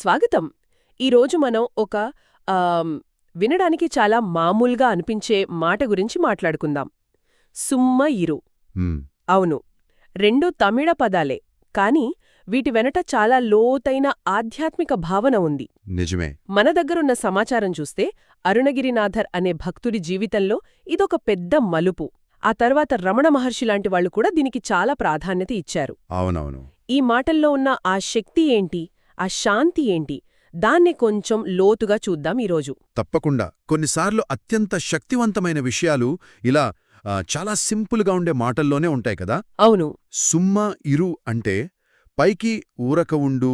స్వాగతం. ఈరోజు మనం ఒక వినడానికి చాలా మామూలుగా అనిపించే మాట గురించి మాట్లాడుకుందాం. సుమ్మ ఇరు. అవును. రెండు తమిళ పదాలే కాని వీటి వెనట చాలా లోతైన ఆధ్యాత్మిక భావన ఉంది. నిజమే. మన దగ్గరున్న సమాచారం చూస్తే అరుణగిరినాథర్ అనే భక్తుడి జీవితంలో ఇదొక పెద్ద మలుపు. ఆ తర్వాత రమణ మహర్షి లాంటి వాళ్ళు కూడా దీనికి చాలా ప్రాధాన్యత ఇచ్చారు. అవునవును. ఈ మాటల్లో ఉన్న ఆ శక్తి ఏంటి? ఆ శాంతి ఏంటి? దాన్ని కొంచెం లోతుగా చూద్దాం ఈరోజు. తప్పకుండా. కొన్నిసార్లు అత్యంత శక్తివంతమైన విషయాలు ఇలా చాలా సింపుల్గా ఉండే మాటల్లోనే ఉంటాయి కదా? అవును. సుమ్మ ఇరు అంటే పైకి ఊరక ఉండు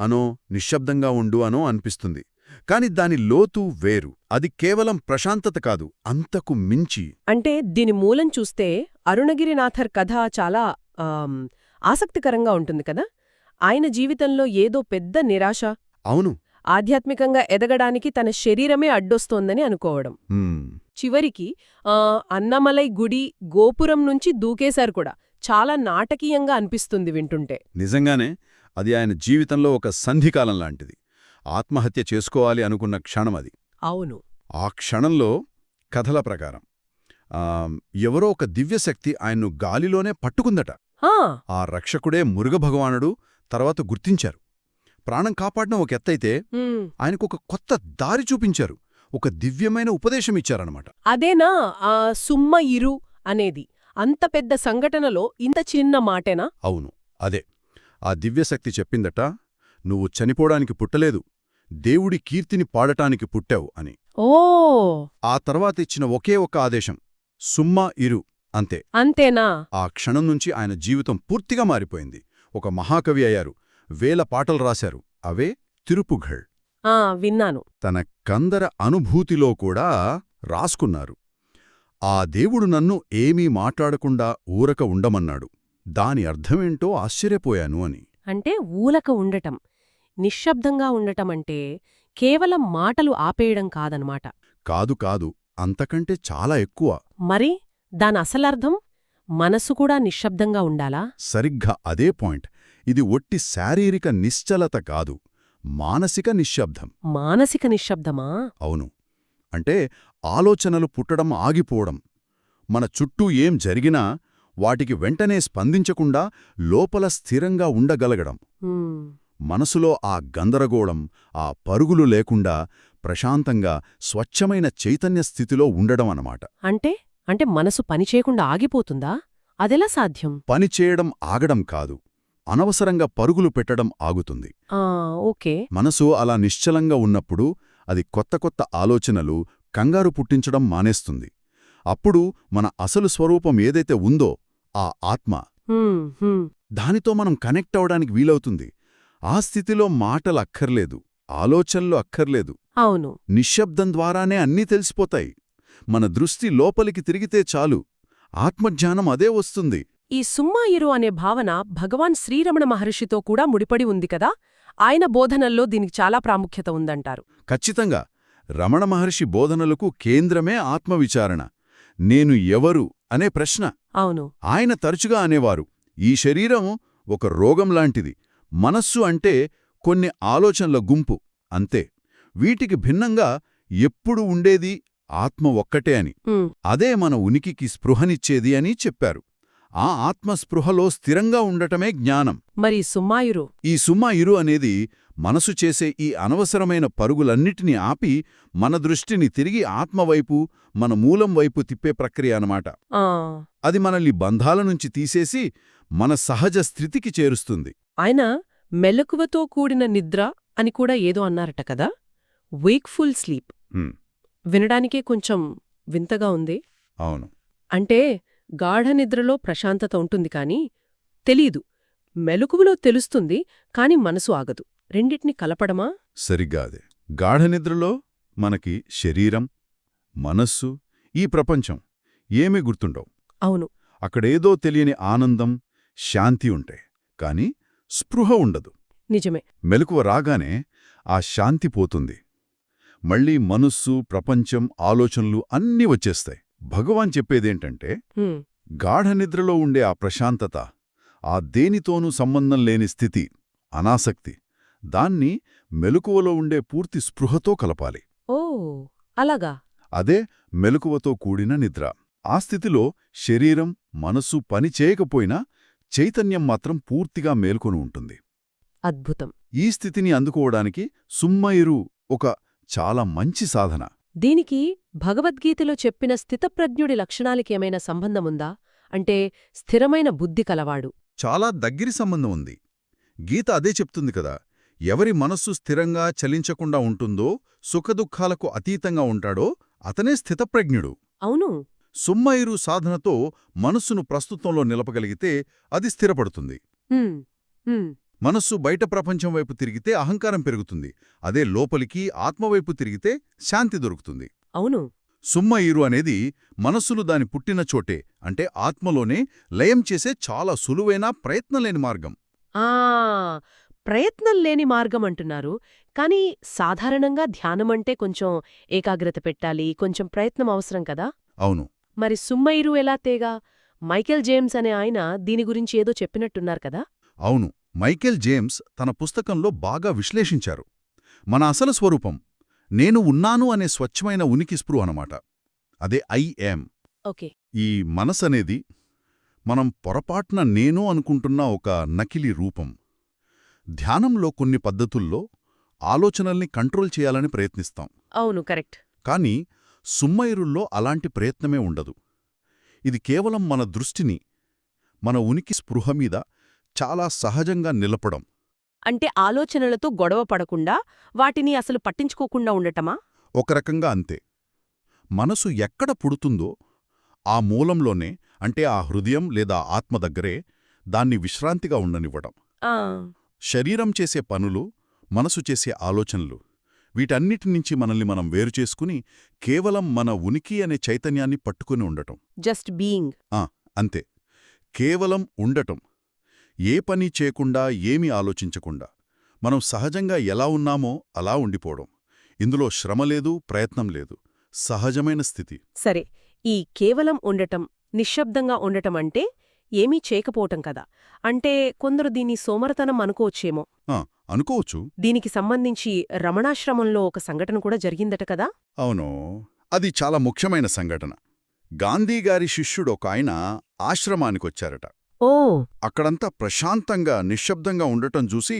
అనో నిశ్శబ్దంగా ఉండు అనో అనిపిస్తుంది. కాని దాని లోతు వేరు. అది కేవలం ప్రశాంతత కాదు అంతకు మించి. అంటే దీని మూలం చూస్తే అరుణగిరినాథర్ కథ చాలా ఆసక్తికరంగా ఉంటుంది కదా? ఆయన జీవితంలో ఏదో పెద్ద నిరాశ అవును. ఆధ్యాత్మికంగా ఎదగడానికి తన శరీరమే అడ్డొస్తోందని అనుకోవడం. చివరికి ఆ, అన్నమలై గుడి గోపురం నుంచి దూకేశారు కూడా. చాలా నాటకీయంగా అనిపిస్తుంది వింటుంటే. నిజంగానే అది ఆయన జీవితంలో ఒక సంధికాలం లాంటిది. ఆత్మహత్య చేసుకోవాలి అనుకున్న క్షణం అది. అవును. ఆ క్షణంలో కథల ప్రకారం ఆ, ఎవరో ఒక దివ్యశక్తి ఆయన్ను గాలిలోనే పట్టుకుందట. ఆ! రక్షకుడే మురుగభగవానుడు తర్వాత గుర్తించారు. ప్రాణం కాపాడడం ఒక ఎత్తైతే ఒక కొత్త దారి చూపించారు. ఒక దివ్యమైన ఉపదేశం ఇచ్చారనమాట అదేనా? ఆ సుమ్మ ఇరు అనేది. అంత పెద్ద సంఘటనలో ఇంత చిన్న మాటేనా? అవును. అదే. ఆ దివ్యశక్తి చెప్పిందట నువ్వు చనిపోవడానికి పుట్టలేదు. దేవుడి కీర్తిని పాడటానికి పుట్టావు అని. ఓ! ఆ తర్వాత ఇచ్చిన ఒకే ఒక్క ఆదేశం సుమ్మా ఇరు అంతే. అంతేనా? ఆ క్షణం నుంచి ఆయన జీవితం పూర్తిగా మారిపోయింది. ఒక మహాకవి అయ్యారు. వేల పాటలు రాశారు. అవే తిరుపుఘళ్. ఆ విన్నాను. తన కందర అనుభూతిలో కూడా రాసుకున్నారు. ఆ దేవుడు నన్ను ఏమీ మాట్లాడకుండా ఊరక ఉండమన్నాడు. దాని అర్థమేంటో ఆశ్చర్యపోయాను అని. అంటే ఊలక ఉండటం. నిశ్శబ్దంగా ఉండటం అంటే కేవలం మాటలు ఆపేయడం కాదనమాట. కాదు కాదు అంతకంటే చాలా ఎక్కువ. మరి దాని అసలర్థం? మనసు కూడా నిశ్శబ్దంగా ఉండాలా? సరిగ్గా అదే పాయింట్. ఇది ఒట్టి శారీరక నిశ్చలత కాదు. మానసిక నిశ్శబ్దం. మానసిక నిశ్శబ్దమా? అవును. అంటే ఆలోచనలు పుట్టడం ఆగిపోవడం. మన చుట్టూ ఏం జరిగినా వాటికి వెంటనే స్పందించకుండా లోపల స్థిరంగా ఉండగలగడం. మనసులో ఆ గందరగోళం ఆ పరుగులు లేకుండా ప్రశాంతంగా స్వచ్ఛమైన చైతన్య స్థితిలో ఉండడం అన్నమాట. అంటే? అంటే మనసు పనిచేయకుండా ఆగిపోతుందా? అదెలా సాధ్యం? పని చేయడం ఆగడం కాదు. అనవసరంగా పరుగులు పెట్టడం ఆగుతుంది. ఓకే. మనసు అలా నిశ్చలంగా ఉన్నప్పుడు అది కొత్త కొత్త ఆలోచనలు కంగారు పుట్టించడం మానేస్తుంది. అప్పుడు మన అసలు స్వరూపం ఏదైతే ఉందో ఆ ఆత్మ దానితో మనం కనెక్ట్ అవడానికి వీలవుతుంది. ఆ స్థితిలో మాటలు అక్కర్లేదు ఆలోచనలు అక్కర్లేదు. అవును. నిశ్శబ్దం ద్వారానే అన్నీ తెలిసిపోతాయి. మన దృష్టి లోపలికి తిరిగితే చాలు. ఆత్మజ్ఞానం అదే వస్తుంది. ఈ సుమ్మాయిరు అనే భావన భగవాన్ శ్రీరమణ మహర్షితో కూడా ముడిపడి ఉంది కదా? ఆయన బోధనల్లో దీనికి చాలా ప్రాముఖ్యత ఉందంటారు. ఖచ్చితంగా. రమణ మహర్షి బోధనలకు కేంద్రమే ఆత్మవిచారణ. నేను ఎవరు అనే ప్రశ్న. అవును. ఆయన తరచుగా అనేవారు ఈ శరీరం ఒక రోగం లాంటిది. మనస్సు అంటే కొన్ని ఆలోచనల గుంపు. అంతే. వీటికి భిన్నంగా ఎప్పుడు ఉండేది ఆత్మ ఒక్కటే అని. అదే మన ఉనికికి స్పృహనిచ్చేది అని చెప్పారు. ఆ ఆత్మస్పృహలో స్థిరంగా ఉండటమే జ్ఞానం. మరి సుమ్మాయిరు. ఈ సుమ్మ ఇరు అనేది మనసు చేసే ఈ అనవసరమైన పరుగులన్నిటినీ ఆపి మన దృష్టిని తిరిగి ఆత్మవైపు మన మూలం వైపు తిప్పే ప్రక్రియ అన్నమాట. ఆ. అది మనల్ని బంధాల నుంచి తీసేసి మన సహజ స్థితికి చేరుస్తుంది. ఆయన మెలకువతో కూడిన నిద్ర అని కూడా ఏదో అన్నారట కదా? వేక్ఫుల్ స్లీప్ వినడానికే కొంచెం వింతగా ఉంది. అవును. అంటే గాఢ నిద్రలో ప్రశాంతత ఉంటుంది కాని తెలీదు. మెలకువలో తెలుస్తుంది కాని మనసు ఆగదు. రెండిటిని కలపడమా? సరిగ్గా అదే. గాఢనిద్రలో మనకి శరీరం మనస్సు ఈ ప్రపంచం ఏమీ గుర్తుండవు. అవును. అక్కడేదో తెలియని ఆనందం శాంతి ఉంటాయి కాని స్పృహ ఉండదు. నిజమే. మెలకువ రాగానే ఆ శాంతి పోతుంది. మళ్ళీ మనస్సు ప్రపంచం ఆలోచనలు అన్నీ వచ్చేస్తాయి. భగవాన్ చెప్పేదేంటంటే గాఢనిద్రలో ఉండే ఆ ప్రశాంతత ఆ దేనితోనూ సంబంధం లేని స్థితి అనాసక్తి దాన్ని మెలకువలో ఉండే పూర్తి స్పృహతో కలపాలి. ఓ అలాగా. అదే మెలకువతో కూడిన నిద్ర. ఆ స్థితిలో శరీరం మనస్సు పని చేయకపోయినా చైతన్యం మాత్రం పూర్తిగా మేల్కొని ఉంటుంది. అద్భుతం. ఈ స్థితిని అందుకోవడానికి సుమ్మయిరు ఒక చాలా మంచి సాధన. దీనికి భగవద్గీతలో చెప్పిన స్థితప్రజ్ఞుడి లక్షణాలకి ఏమైనా సంబంధముందా? అంటే స్థిరమైన బుద్ధి కలవాడు. చాలా దగ్గరి సంబంధం ఉంది. గీత అదే చెప్తుంది కదా ఎవరి మనస్సు స్థిరంగా చలించకుండా ఉంటుందో సుఖదుఖాలకు అతీతంగా ఉంటాడో అతనే స్థితప్రజ్ఞుడు. అవును. సుమ్మయిరు సాధనతో మనస్సును ప్రస్తుతంలో నిలపగలిగితే అది స్థిరపడుతుంది. మనస్సు బయట ప్రపంచం వైపు తిరిగితే అహంకారం పెరుగుతుంది. అదే లోపలికి ఆత్మవైపు తిరిగితే శాంతి దొరుకుతుంది. అవును. సుమ్మయిరు అనేది మనస్సును దాని పుట్టిన చోటే అంటే ఆత్మలోనే లయం చేసే చాలా సులువైన ప్రయత్నలేని మార్గం. ఆ! ప్రయత్నం లేని మార్గం అంటున్నారు. కానీ సాధారణంగా ధ్యానమంటే కొంచెం ఏకాగ్రత పెట్టాలి కొంచెం ప్రయత్నం అవసరం కదా? అవును. మరి సుమ్మయిరు ఎలా తేగా? మైకేల్ జేమ్స్ అనే ఆయన దీని గురించి ఏదో చెప్పినట్టున్నారు కదా? అవును. మైకేల్ జేమ్స్ తన పుస్తకంలో బాగా విశ్లేషించారు. మన అసలు స్వరూపం నేను ఉన్నాను అనే స్వచ్ఛమైన ఉనికి స్పృహ అనమాట అదే ఐఎం ఓకే. ఈ మనసనేది మనం పొరపాటున నేను అనుకుంటున్న ఒక నకిలీ రూపం. ధ్యానంలో కొన్ని పద్ధతుల్లో ఆలోచనల్ని కంట్రోల్ చేయాలని ప్రయత్నిస్తాం. అవును కరెక్ట్. కానీ సుమ్మయిరుల్లో అలాంటి ప్రయత్నమే ఉండదు. ఇది కేవలం మన దృష్టిని మన ఉనికి స్పృహ మీద చాలా సహజంగా నిలపడం. అంటే ఆలోచనలతో గొడవ పడకుండా వాటిని అసలు పట్టించుకోకుండా ఉండటమా? ఒక రకంగా అంతే. మనసు ఎక్కడ పుడుతుందో ఆ మూలంలోనే అంటే ఆ హృదయం లేదా ఆత్మ దగ్గరే దాన్ని విశ్రాంతిగా ఉండనివ్వడం. శరీరం చేసే పనులు మనసు చేసే ఆలోచనలు వీటన్నిటి నుంచి మనల్ని మనం వేరు చేసుకుని కేవలం మన ఉనికి అనే చైతన్యాన్ని పట్టుకుని ఉండటం. Just being. అంతే. కేవలం ఉండటం. ఏ పని చేయకుండా ఏమీ ఆలోచించకుండా మనం సహజంగా ఎలా ఉన్నామో అలా ఉండిపోవడం. ఇందులో శ్రమ లేదు ప్రయత్నం లేదు. సహజమైన స్థితి. సరే ఈ కేవలం ఉండటం నిశ్శబ్దంగా ఉండటం అంటే ఏమీ చేయకపోవటం కదా. అంటే కొందరు దీన్ని సోమరతనం అనుకోవచ్చేమో. ఆ, అనుకోవచ్చు. దీనికి సంబంధించి రమణాశ్రమంలో ఒక సంఘటన కూడా జరిగిందట కదా? అవును. అది చాలా ముఖ్యమైన సంఘటన. గాంధీగారి శిష్యుడు ఒక ఆయన ఆశ్రమానికొచ్చారట. ఓ. అక్కడంతా ప్రశాంతంగా నిశ్శబ్దంగా ఉండటం చూసి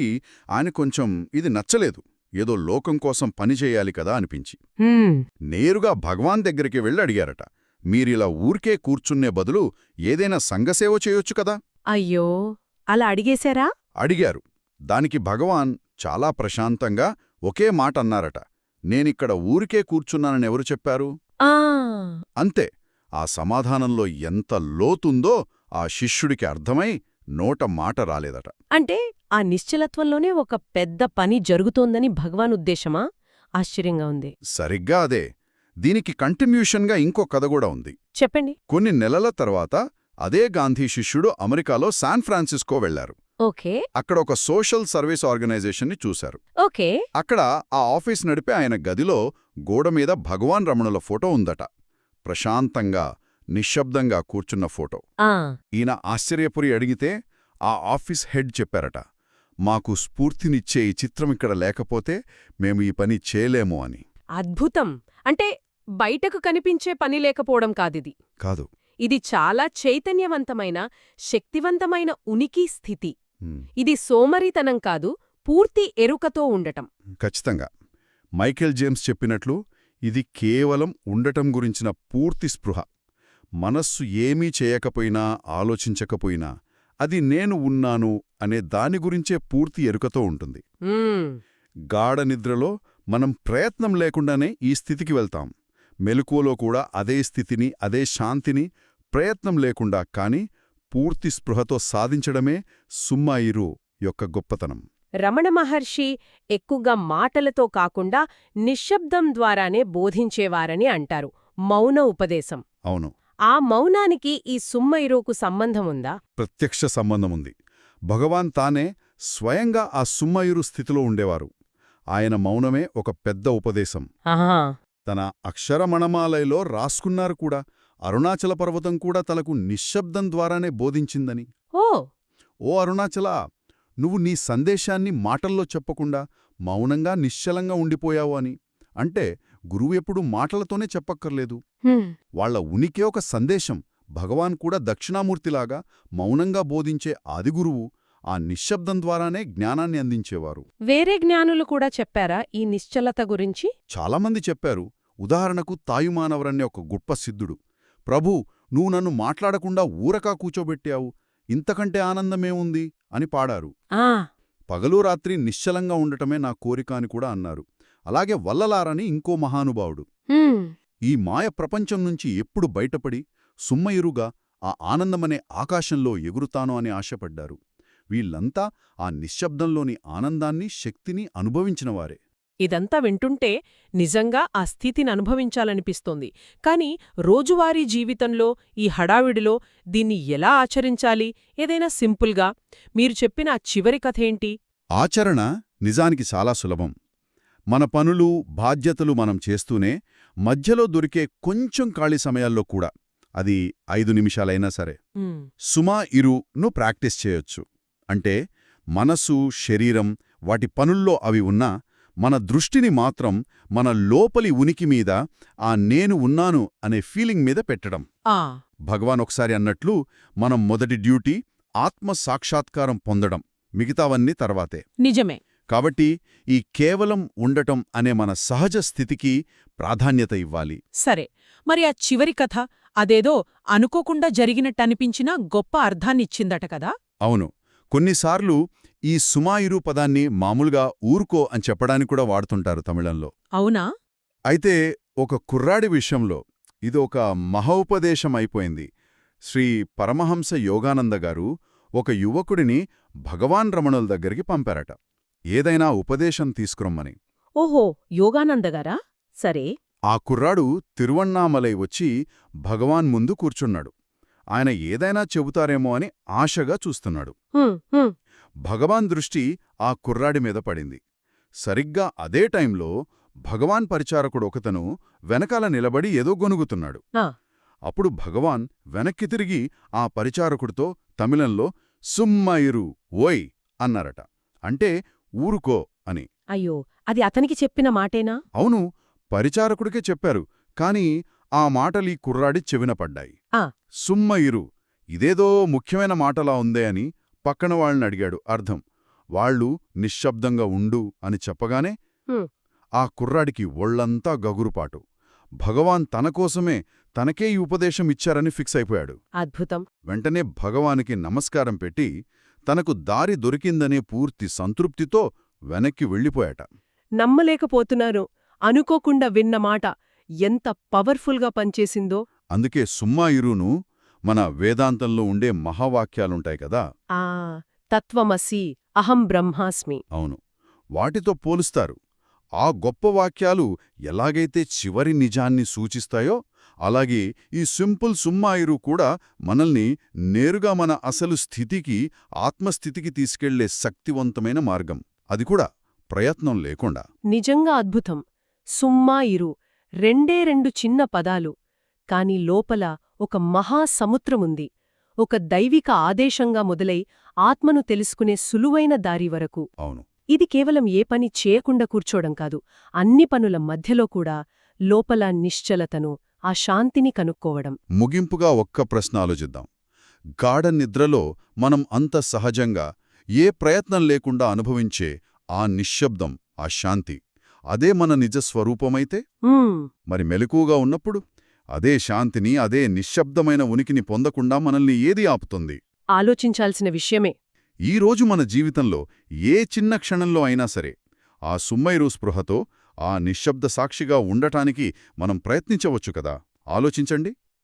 ఆయన కొంచెం ఇది నచ్చలేదు. ఏదో లోకం కోసం పనిచేయాలి కదా అనిపించి. నేరుగా భగవాన్ దగ్గరికి వెళ్ళి అడిగారట. మీరిలా ఊరికే కూర్చున్నే బదులు ఏదైనా సంఘసేవ చేయొచ్చు కదా? అయ్యో. అలా అడిగేశారా? అడిగారు. దానికి భగవాన్ చాలా ప్రశాంతంగా ఒకే మాట అన్నారట. నేనిక్కడ ఊరికే కూర్చున్నానని ఎవరు చెప్పారు? ఆ. అంతే. ఆ సమాధానంలో ఎంత లోతుందో ఆ శిష్యుడికి అర్థమై నోట మాట రాలేదట. అంటే ఆ నిశ్చలత్వంలోనే ఒక పెద్ద పని జరుగుతోందని భగవాన్ ఉద్దేశమా? ఆశ్చర్యంగా ఉంది. సరిగ్గా అదే. దీనికి కంటిన్యూషన్గా ఇంకో కథ కూడా ఉంది. చెప్పండి. కొన్ని నెలల తర్వాత అదే గాంధీ శిష్యుడు అమెరికాలో శాన్ ఫ్రాన్సిస్కో వెళ్ళారు ఓకే. అక్కడ ఒక సోషల్ సర్వీస్ ఆర్గనైజేషన్ని చూశారు. ఓకే. అక్కడ ఆ ఆఫీస్ నడిపే ఆయన గదిలో గోడ మీద భగవాన్ రమణుల ఫోటో ఉందట. ప్రశాంతంగా నిశ్శబ్దంగా కూర్చున్న ఫోటో. ఈయన ఆశ్చర్యపురి అడిగితే ఆ ఆఫీస్ హెడ్ చెప్పారట మాకు స్ఫూర్తినిచ్చే ఈ చిత్రం ఇక్కడ లేకపోతే మేము ఈ పని చేయలేము అని. అద్భుతం! అంటే బయటకు కనిపించే పని లేకపోవడం కాదిది. కాదు. ఇది చాలా చైతన్యవంతమైన శక్తివంతమైన ఉనికి స్థితి. ఇది సోమరితనం కాదు పూర్తి ఎరుకతో ఉండటం. ఖచ్చితంగా. మైకేల్ జేమ్స్ చెప్పినట్లు ఇది కేవలం ఉండటం గురించిన పూర్తి స్పృహ. మనస్సు ఏమీ చేయకపోయినా ఆలోచించకపోయినా అది నేను ఉన్నాను అనే దాని గురించే పూర్తి ఎరుకతో ఉంటుంది. గాఢ నిద్రలో మనం ప్రయత్నం లేకుండానే ఈ స్థితికి వెళ్తాం. మెలకువలో కూడా అదే స్థితిని అదే శాంతిని ప్రయత్నం లేకుండా కాని పూర్తి స్పృహతో సాధించడమే సుమ్మాయిరు యొక్క గొప్పతనం. రమణ మహర్షి ఎక్కువగా మాటలతో కాకుండా నిశ్శబ్దం ద్వారానే బోధించేవారని అంటారు. మౌన ఉపదేశం. అవును. ఆ మౌనానికి ఈ సుమ్మయిరోకు సంబంధముందా? ప్రత్యక్ష సంబంధముంది. భగవాన్ తానే స్వయంగా ఆ సుమ్మయురు స్థితిలో ఉండేవారు. ఆయన మౌనమే ఒక పెద్ద ఉపదేశం. తన అక్షరమణమాలయలో రాసుకున్నారు కూడా. అరుణాచల పర్వతం కూడా తలకు నిశ్శబ్దం ద్వారానే బోధించిందని. ఓ! ఓ అరుణాచల నువ్వు నీ సందేశాన్ని మాటల్లో చెప్పకుండా మౌనంగా నిశ్చలంగా ఉండిపోయావు అని. అంటే గురువు ఎప్పుడూ మాటలతోనే చెప్పక్కర్లేదు. వాళ్ళ ఉనికే ఒక సందేశం. భగవాన్ కూడా దక్షిణామూర్తిలాగా మౌనంగా బోధించే ఆదిగురువు ఆ నిశ్శబ్దం ద్వారానే జ్ఞానాన్ని అందించేవారు. వేరే జ్ఞానులు కూడా చెప్పారా ఈ నిశ్చలత గురించి? చాలామంది చెప్పారు. ఉదాహరణకు తాయుమానవరన్నే ఒక గొప్ప సిద్ధుడు. ప్రభూ నువ్వు నన్ను మాట్లాడకుండా ఊరకా కూచోబెట్టావు. ఇంతకంటే ఆనందమేముంది? అని పాడారు. పగలు రాత్రి నిశ్చలంగా ఉండటమే నా కోరిక అని కూడా అన్నారు. అలాగే వల్లలారని ఇంకో మహానుభావుడు. ఈ మాయ ప్రపంచం నుంచి ఎప్పుడు బయటపడి సుమ్మయిరుగా ఆ ఆనందమనే ఆకాశంలో ఎగురుతానో అని ఆశపడ్డారు. వీళ్ళంతా ఆ నిశ్శబ్దంలోని ఆనందాన్ని శక్తిని అనుభవించినవారే ఇదంతా వింటుంటే నిజంగా ఆ స్థితిని అనుభవించాలనిపిస్తోంది. కాని రోజువారీ జీవితంలో ఈ హడావిడిలో దీన్ని ఎలా ఆచరించాలి? ఏదైనా సింపుల్గా మీరు చెప్పిన ఆ చివరి కథేంటి ఆచరణ నిజానికి చాలా సులభం. మన పనులు బాధ్యతలు మనం చేస్తూనే మధ్యలో దొరికే కొంచెం ఖాళీ సమయాల్లో కూడా అది ఐదు నిమిషాలైనా సరే. సుమా ఇరును ప్రాక్టీస్ చేయొచ్చు. అంటే మనసు శరీరం వాటి పనుల్లో అవి ఉన్నా మన దృష్టిని మాత్రం మన లోపలి ఉనికి మీద ఆ నేను ఉన్నాను అనే ఫీలింగ్ మీద పెట్టడం. భగవాన్ ఒకసారి అన్నట్లు మనం మొదటి డ్యూటీ ఆత్మ సాక్షాత్కారం పొందడం మిగతావన్నీ తర్వాతే. నిజమే. కాబట్టి ఈ కేవలం ఉండటం అనే మన సహజ స్థితికి ప్రాధాన్యత ఇవ్వాలి. సరే మరి ఆ చివరి కథ అదేదో అనుకోకుండా జరిగినట్టనిపించినా గొప్ప అర్థాన్నిచ్చిందట కదా? అవును. కొన్నిసార్లు ఈ సుమాయిరు పదాన్ని మామూలుగా ఊరుకో అని చెప్పడానికి కూడా వాడుతుంటారు తమిళంలో. అవునా? అయితే ఒక కుర్రాడి విషయంలో ఇది ఒక మహోపదేశం అయిపోయింది. శ్రీ పరమహంస యోగానంద గారు ఒక యువకుడిని భగవాన్ రమణుల దగ్గరికి పంపారట. ఏదైనా ఉపదేశం తీసుకురమ్మని. ఓహో యోగానందగారా సరే. ఆ కుర్రాడు తిరువణ్ణామలై వచ్చి భగవాన్ ముందు కూర్చున్నాడు. ఆయన ఏదైనా చెబుతారేమో అని ఆశగా చూస్తున్నాడు. భగవాన్ దృష్టి ఆ కుర్రాడి మీద పడింది. సరిగ్గా అదే టైంలో భగవాన్ పరిచారకుడు ఒకతను వెనకాల నిలబడి ఏదో గొనుగుతున్నాడు. అప్పుడు భగవాన్ వెనక్కి తిరిగి ఆ పరిచారకుడితో తమిళంలో సుమ్మయిరు ఓయ్ అన్నారట. అంటే ఊరుకో అని. అయ్యో అది అతనికి చెప్పిన మాటేనా? అవును పరిచారకుడికే చెప్పారు కాని ఆ మాటలీ కుర్రాడి చెవిన పడ్డాయి. ఆ. సుమ్మయిరు ఇదేదో ముఖ్యమైన మాటలా ఉందే అని పక్కన వాళ్ళని అడిగాడు. అర్థం వాళ్ళు నిశ్శబ్దంగా ఉండు అని చెప్పగానే. ఆ కుర్రాడికి ఒళ్ళంతా గగురుపాటు. భగవాన్ తన కోసమే తనకే ఈ ఉపదేశం ఇచ్చారని ఫిక్స్ అయిపోయాడు. అద్భుతం. వెంటనే భగవానికి నమస్కారం పెట్టి తనకు దారి దొరికిందనే పూర్తి సంతృప్తితో వెనక్కి వెళ్ళిపోయాట. నమ్మలేకపోతున్నాను అనుకోకుండా విన్న మాట ఎంత పవర్ఫుల్గా పనిచేసిందో. అందుకే సుమ్మాయిరును మన వేదాంతంలో ఉండే మహావాక్యాలుంటాయి కదా. ఆ తత్వమసి అహం బ్రహ్మాస్మి. అవును. వాటితో పోలుస్తారు. ఆ గొప్ప వాక్యాలు ఎలాగైతే చివరి నిజాన్ని సూచిస్తాయో అలాగే ఈ సింపుల్ సుమ్మాయిరు కూడా మనల్ని నేరుగా మన అసలు స్థితికి ఆత్మస్థితికి తీసుకెళ్ళే శక్తివంతమైన మార్గం. అది కూడా ప్రయత్నం లేకుండా. నిజంగా అద్భుతం. సుమ్మా ఇరు రెండే రెండు చిన్న పదాలు కాని లోపల ఒక మహాసముద్రముంది ఒక దైవిక ఆదేశంగా మొదలై ఆత్మను తెలుసుకునే సులువైన దారి వరకు. అవును. ఇది కేవలం ఏ పని చేయకుండా కూర్చోడం కాదు అన్ని పనుల మధ్యలో కూడా లోపల నిశ్చలతను ఆ శాంతిని కనుక్కోవడం. ముగింపుగా ఒక్క ప్రశ్న ఆలోచిద్దాం. గాఢ నిద్రలో మనం అంత సహజంగా ఏ ప్రయత్నం లేకుండా అనుభవించే ఆ నిశ్శబ్దం ఆ శాంతి అదే మన నిజ స్వరూపమైతే? మరి మెలకువగా ఉన్నప్పుడు? అదే శాంతిని అదే నిశ్శబ్దమైన ఉనికిని పొందకుండా మనల్ని ఏది ఆపుతుంది? ఆలోచించాల్సిన విషయమే. ఈ రోజు మన జీవితంలో ఏ చిన్న క్షణంలో అయినా సరే ఆ సుమ్మైరు స్పృహతో ఆ నిశ్శబ్ద సాక్షిగా ఉండటానికి మనం ప్రయత్నించవచ్చు కదా? ఆలోచించండి.